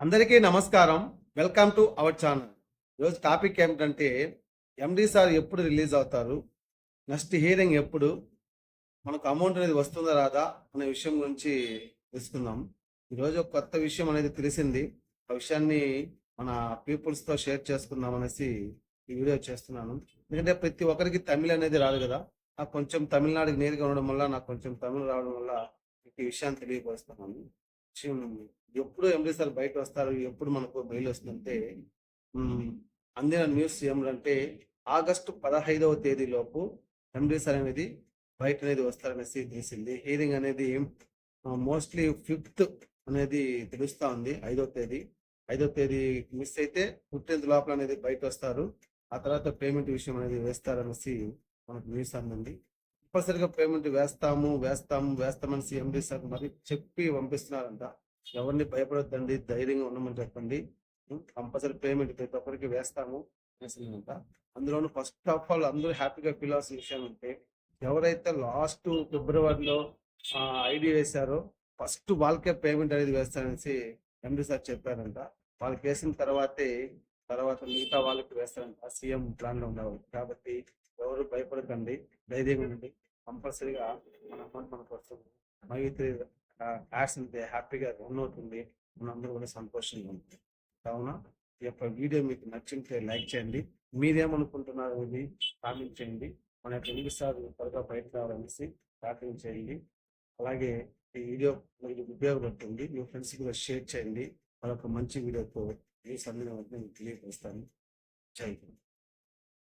అందరికీ నమస్కారం. Welcome to our channel. ఈరోజు టాపిక్ ఏమిటంటే ఎండి సార్ ఎప్పుడు రిలీజ్ అవుతారు? నెక్స్ట్ హియరింగ్ ఎప్పుడు? మనకు అమౌంట్ అనేది వస్తుందా రాదా? అనే విషయం గురించి తెలుసుకుందాం. ఈరోజు ఒక కొత్త విషయం అనేది తెలిసింది. ఆ విషయాన్ని మన పీపుల్స్తో షేర్ చేసుకుందాం అనేసి ఈ వీడియో చేస్తున్నాను. ఎందుకంటే ప్రతి ఒక్కరికి తమిళ్ అనేది రాదు కదా. నాకు కొంచెం తమిళనాడుకి నేరుగా ఉండడం వల్ల నాకు కొంచెం తమిళ్ రావడం వల్ల ఈ విషయాన్ని తెలియపరుస్తున్నాను. ఎప్పుడు ఎండి సార్ బయట వస్తారు? ఎప్పుడు మనకు మెయిల్ వస్తుందంటే అందిన న్యూస్ ఏమిటంటే ఆగస్టు పదహైదవ తేదీలోపు ఎండి సార్ అనేది బయట అనేది వస్తారనేసి తెలిసింది. హీరింగ్ అనేది మోస్ట్లీ ఫిఫ్త్ అనేది తెలుస్తా ఉంది ఐదో తేదీ. ఐదో తేదీ మిస్ అయితే ఫిఫ్టీన్త్ లోపల అనేది బయట వస్తారు. ఆ తర్వాత పేమెంట్ విషయం అనేది వేస్తారనేసి మనకు న్యూస్ అందింది. కంపల్సరిగా పేమెంట్ వేస్తాము వేస్తాము వేస్తామని ఎండి సార్ మరి చెప్పి పంపిస్తున్నారంట. ఎవరిని భయపడొద్దండి ధైర్యంగా ఉండమని చెప్పండి. కంపల్సరీ పేమెంట్ ప్రతి ఒక్కరికి వేస్తాము అంట అందులోనూ ఫస్ట్ ఆఫ్ ఆల్ అందరూ హ్యాపీగా ఫీల్ అవ్వాల్సిన విషయం అంటే ఎవరైతే లాస్ట్ ఫిబ్రవరిలో ఐడి వేశారో ఫస్ట్ వాళ్ళకే పేమెంట్ అనేది వేస్తారనేసి ఎండి సార్ చెప్పారంట. వాళ్ళకి వేసిన తర్వాతే తర్వాత మిగతా వాళ్ళకి వేస్తారంట. సీఎం ప్లాన్లో ఉన్నారు కాబట్టి ఎవరు భయపడకండి ధైర్యంగా ఉండండి. కంపల్సరీగా మన అమౌంట్ మనకు వస్తుంది మైత్రి యాడ్స్ ఉంటే హ్యాపీగా రన్ అవుతుంది. మనందరూ కూడా సంతోషంగా ఉంటుంది కావున ఈ యొక్క వీడియో మీకు నచ్చింటే లైక్ చేయండి. మీరేమనుకుంటున్నారు ఇది కామెంట్ చేయండి. మన యొక్క ఎన్నిసార్లు త్వరగా బయట రావాలనేసి ప్రార్థన చేయండి. అలాగే ఈ వీడియో మీకు ఉపయోగపడుతుంది. మీ ఫ్రెండ్స్ కూడా షేర్ చేయండి. మరొక మంచి వీడియోతో మీ సందేహం తెలియపరుస్తాను జై